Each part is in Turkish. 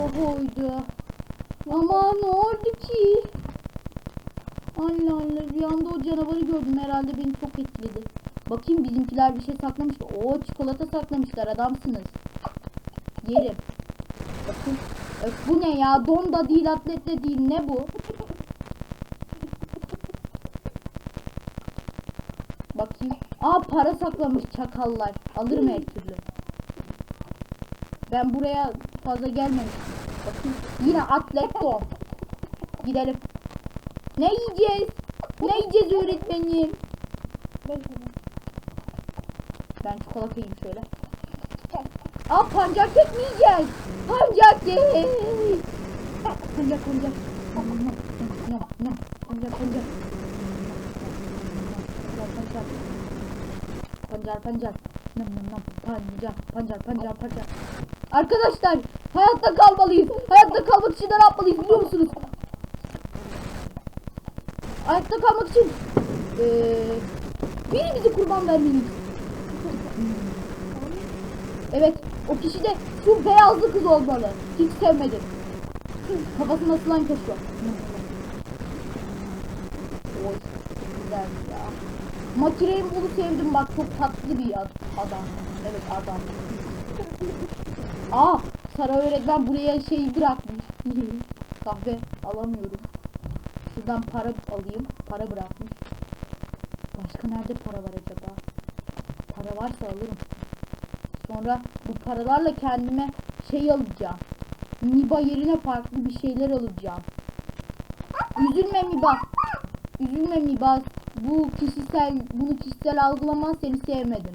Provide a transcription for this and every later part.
baba oydu. Ama ne oldu ki? Allah Allah rüyamda o canavarı gördüm herhalde beni çok etkiledi. Bakayım bizimkiler bir şey saklamış. Oo çikolata saklamışlar adamsınız. Yerim. Bakın. Öf, bu ne ya? Don da değil atlet de değil ne bu? Bakayım. Aa para saklamış çakallar. Alırım her türlü. Ben buraya fazla gelmemiştim. Bakayım. Yine atlet don. Gidelim. Ne yiyeceğiz? Ne yiyeceğiz öğretmenim? Ben çikolata yiyeyim şöyle. Aa pancar kek mi yiyeceğiz? Pancar kek. Pancar pancar. Nom, nom, nom, nom. Pancar pancar. Nom nom nom. Pancar pancar pancar pancar. Arkadaşlar hayatta kalmalıyız. Hayatta kalmak için ne yapmalıyız biliyor musunuz? Hayatta kalmak için eee birimizi kurban vermeliyiz. Evet, o kişi de şu beyazlı kız olmalı. Hiç sevmedim. Kafasına slime taşıyor. Oy, güzel ya. Makineyi bunu sevdim bak çok tatlı bir ad- adam. Evet adam. Aa, Sara öğretmen buraya şey bırakmış. Kahve alamıyorum. Şuradan para alayım. Para bırakmış. Başka nerede para var acaba? Para varsa alırım. Sonra bu paralarla kendime şey alacağım. Miba yerine farklı bir şeyler alacağım. Üzülme Miba. Üzülme Miba. Bu kişisel, bunu kişisel algılaman seni sevmedim.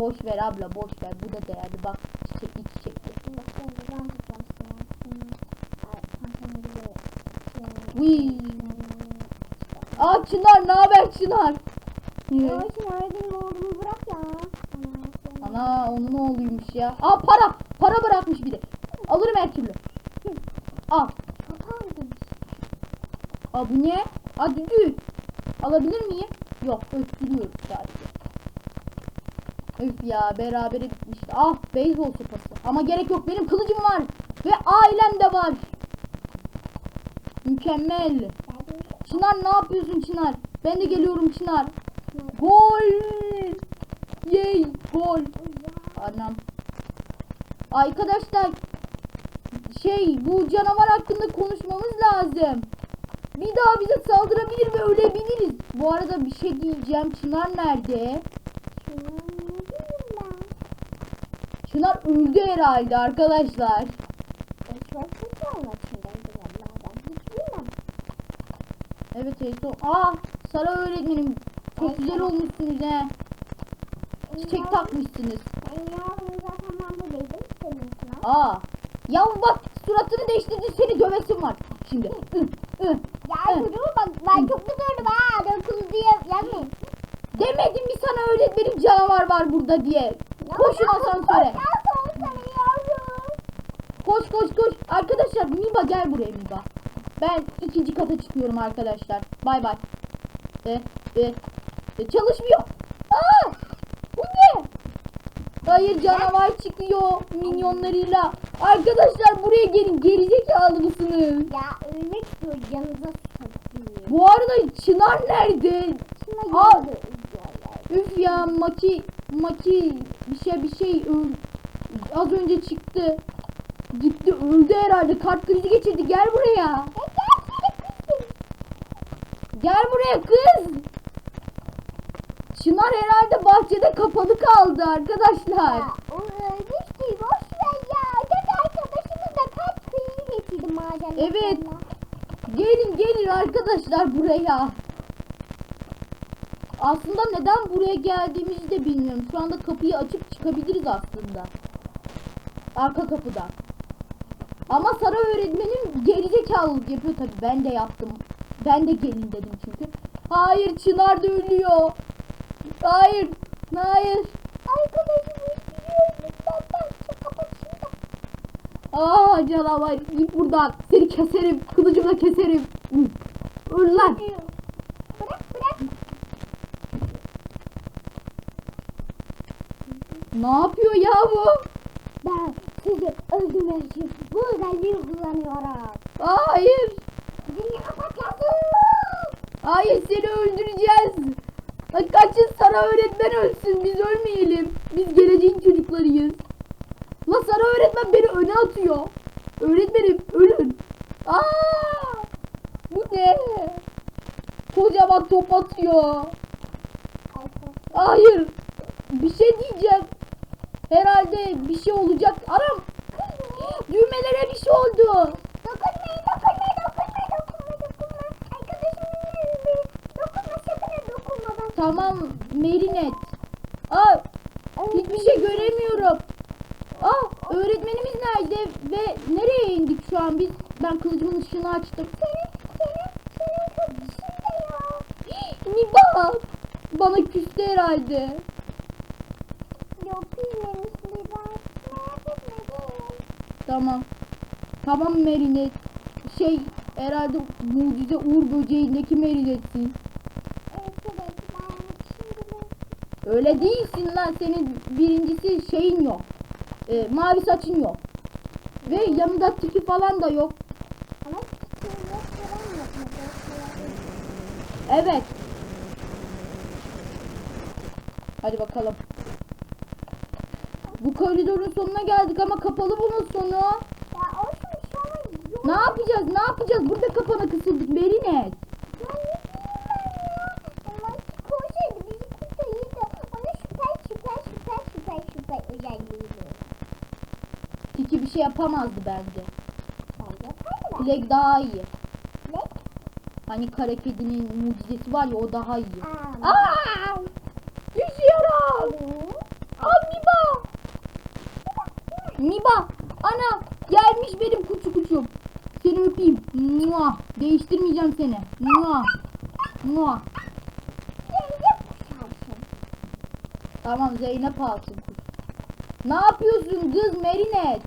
Boş ver abla boş ver bu da değerli bak çiçekli çiçekli. Uy. Aa Çınar ne haber Çınar? Ana onun oğluymuş ya. Aa para para bırakmış bir de. Alırım her türlü. Al. Aa bu ne? Aa düdük. Alabilir miyim? Yok öttürüyorum sadece. Öf ya berabere bitmişti. Ah beyzbol sopası. Ama gerek yok benim kılıcım var. Ve ailem de var. Mükemmel. Çınar ne yapıyorsun Çınar? Ben de geliyorum Çınar. Gol. Yey gol. Anam. Arkadaşlar şey bu canavar hakkında konuşmamız lazım. Bir daha bize saldırabilir ve ölebiliriz. Bu arada bir şey diyeceğim. Çınar nerede? Çınar öldü herhalde arkadaşlar. Evet Eyso. Aa Sara öğretmenim. Çok güzel olmuşsunuz he. Çiçek takmışsınız. Aa. Ya bak suratını değiştirdin seni dövesim var. Şimdi. Ya çocuğum bak ben çok güzeldim ha. Dökül diye yazmayın. Demedim mi sana öğretmenim canavar var burada diye. Koşun asansöre. Koş koş koş. Arkadaşlar Miba gel buraya Miba. Ben ikinci kata çıkıyorum arkadaşlar. Bay bay. E, e, e, çalışmıyor. Aa! Bu ne? Hayır canavar çıkıyor minyonlarıyla. Arkadaşlar buraya gelin. Gerizekalı mısınız? Ya ölmek istiyor canınıza sıkıyor. Bu arada Çınar nerede? Aa! yürü. Üf ya Maki Maki bir şey bir şey öl- az önce çıktı. Gitti öldü herhalde. Kart krizi geçirdi. Gel buraya. Gel buraya kız. Çınar herhalde bahçede kapalı kaldı arkadaşlar. Ya o ölmüş ki boş ver ya. Dört arkadaşımız da kaç krizi geçirdi maden. Evet. Gelin gelin arkadaşlar buraya. Aslında neden buraya geldiğimizi de bilmiyorum. Şu anda kapıyı açıp çıkabiliriz aslında. Arka kapıdan. Ama Sara öğretmenim gerizekalılık yapıyor tabi ben de yaptım. Ben de gelin dedim çünkü. Hayır Çınar da ölüyor. Hayır. Hayır. Arkadaşım. Aa canavar git buradan. Seni keserim. Kılıcımla keserim. Öl lan. Bırak bırak. Ne yapıyor ya bu? Ben sizi öldürmek için bu özelliği kullanıyorum. Hayır. Zilini kapatıyorsun. Hayır seni öldüreceğiz. Lan Kaçın Sara öğretmen ölsün. Biz ölmeyelim. Biz geleceğin çocuklarıyız. La Sara öğretmen beni öne atıyor. Öğretmenim ölün. Aa! Bu ne? Kocaman top atıyor. Hayır. Bir şey diyeceğim. Herhalde bir şey olacak. Anam. Düğmelere bir şey oldu. Dokunmayın, dokunmayın, dokunmayın, dokunmayın. Arkadaşımın elini dokunma, sakın dokunma. Ben Tamam Merinet. Aa hiçbir şey göremiyorum. Aa öğretmenimiz nerede ve nereye indik şu an biz? Ben kılıcımın ışığını açtım. senin, senin, senin çok dışında ya. Niba bana küstü herhalde. Yok, bilmemişti ben. Merak etmedim. Tamam. Tamam Merinet. Şey herhalde mucize Uğur böceğindeki Merinet'sin. Evet, evet, ben şimdi Öyle değilsin lan senin birincisi şeyin yok. Ee, mavi saçın yok. Ve yanında tiki falan da yok. ama küçüğü yok, falan yapmadı. Evet. Hadi bakalım. Koridorun sonuna geldik ama kapalı bunun sonu. Ya olsun, şu an yok. Ne yapacağız? Ne yapacağız? Burada kapana kısıldık Merinet. Ya ne bileyim ben ya. Koşuydu, bizi kurtarıyordu. Ona süper, süper, süper, süper, süper özelliğiydi. Tiki bir şey yapamazdı bence. Ben. Flag daha iyi. Ne? Hani kara kedinin mucizesi var ya o daha iyi. Aa. Aa! Düşüyorum. Al Miba. Miba. Ana gelmiş benim kuçu kuçum. Seni öpeyim. Mua. Değiştirmeyeceğim seni. Mua. Mua. Tamam Zeynep alsın. Ne yapıyorsun kız Merinet?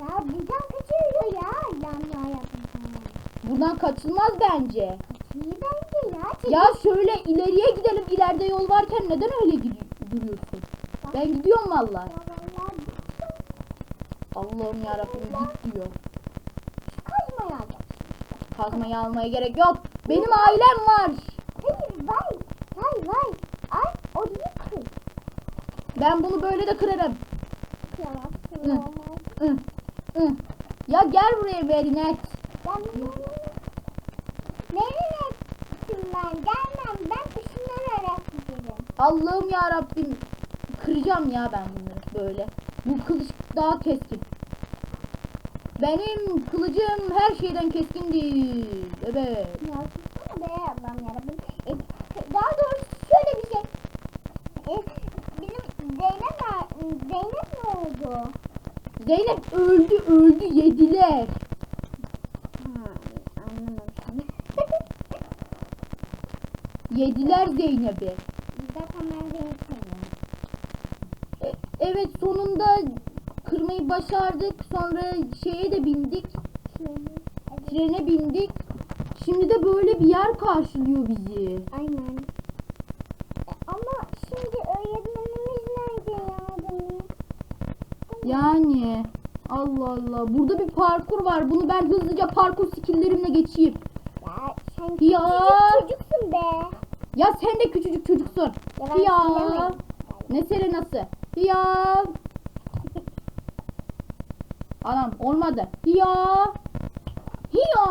Ya bizden kaçırıyor ya. Yan ya yapın. Buradan kaçılmaz bence. Bence ya. Şöyle ileriye gidelim. İleride yol varken neden öyle duruyorsun? Ben gidiyorum valla. Allah'ım yarabbim git diyor. kazmayı almaya gerek yok. Benim ailem var. Hayır vay. Vay vay. Ay o değil. Ben bunu böyle de kırarım. Hı. Kıyamaz. Hı, hı. Ya gel buraya Merinet. Ben Nereye ben? Gelmem. Ben ışınlanarak giderim. Allah'ım ya Rabbim. Kıracağım ya ben bunları böyle. Bu kılıç daha keskin. Benim kılıcım her şeyden keskindir. Evet. Ya sussana be Allah'ım yarabbim. E, daha doğrusu şöyle bir şey. E, benim Zeynep, ne- Zeynep ne oldu? Zeynep öldü öldü yediler. Yediler Zeynep'i. Zaten ben Zeynep sevmiyorum. E, evet sonunda kırmayı başardık. Sonra şeye de bindik. Trene bindik. Şimdi de böyle bir yer karşılıyor bizi. Aynen. E, Ama şimdi öğretmenimiz nerede ya benim? Yani Allah Allah. Burada bir parkur var. Bunu ben hızlıca parkur skilllerimle geçeyim. Ya sen Ya. çocuksun be. Ya sen de küçücük çocuksun. Ya Ya. Ne serenası? Ya. Anam olmadı. Ya. Ya.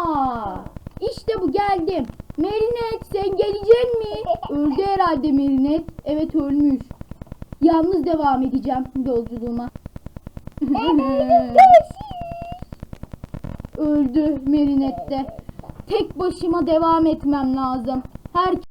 İşte bu geldim. Merinet sen gelecek mi? Öldü herhalde Merinet. Evet ölmüş. Yalnız devam edeceğim yolculuğuma. Öldü Merinet de. Tek başıma devam etmem lazım. Her